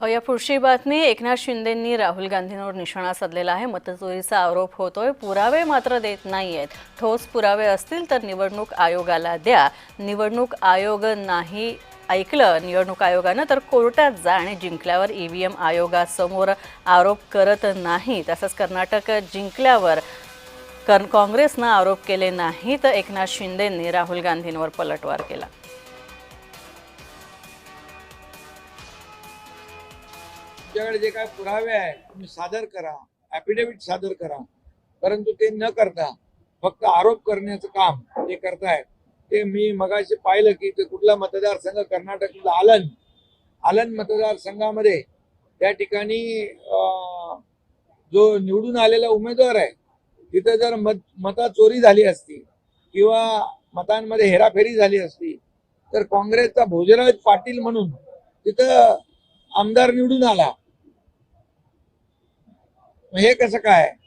या पुढची बातमी एकनाथ शिंदेंनी राहुल गांधींवर निशाणा साधलेला आहे. मतचोरीचा आरोप होतोय. पुरावे मात्र देत नाहीयेत. ठोस पुरावे असतील तर निवडणूक आयोगाला द्या. निवडणूक आयोग नाही ऐकलं निवडणूक आयोगानं तर कोर्टात जा आणि जिंकल्यावर ई व्ही एम आयोगासमोर आरोप करत नाही. तसंच कर्नाटक जिंकल्यावर कन काँग्रेसनं आरोप केले नाही तर एकनाथ शिंदेंनी राहुल गांधींवर पलटवार केला. तुमच्याकडे जे काय पुरावे आहे तुम्ही सादर करा ऍफिडेव्हिट सादर करा. परंतु ते न करता फक्त आरोप करण्याचं काम ते करतायत ते मी मगाशी पाहिलं की ते कुठला मतदारसंघ कर्नाटकला आलन. आलन मतदारसंघामध्ये त्या ठिकाणी अं, जो निवडून आलेला उमेदवार आहे तिथं जर मत मता चोरी झाली असती किंवा मतांमध्ये हेराफेरी झाली असती तर काँग्रेसचा भोजराज पाटील म्हणून तिथं आमदार निवडून आला. हे कसं काय?